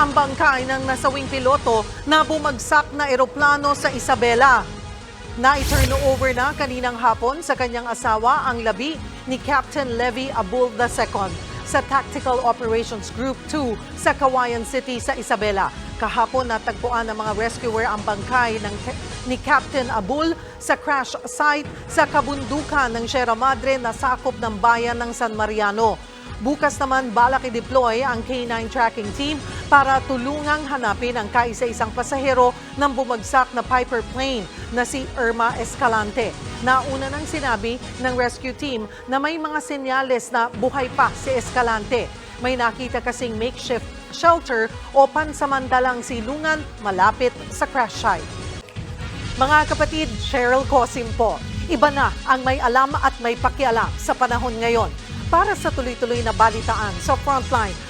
ang bangkay ng nasawing piloto na bumagsak na eroplano sa Isabela. Na-turn over na kaninang hapon sa kanyang asawa ang labi ni Captain Levy Abul II sa Tactical Operations Group 2 sa Kawayan City sa Isabela. Kahapon natagpuan ng mga rescuer ang bangkay ng, ni Captain Abul sa crash site sa kabundukan ng Sierra Madre na sakop ng bayan ng San Mariano. Bukas naman balak i-deploy ang K9 tracking team para tulungang hanapin ang kaisa-isang pasahero ng bumagsak na Piper plane na si Irma Escalante. Nauna nang sinabi ng rescue team na may mga senyales na buhay pa si Escalante. May nakita kasing makeshift shelter o pansamantalang silungan malapit sa crash site. Mga kapatid, Cheryl Cosim po. Iba na ang may alam at may pakialam sa panahon ngayon. Para sa tuloy-tuloy na balitaan sa Frontline,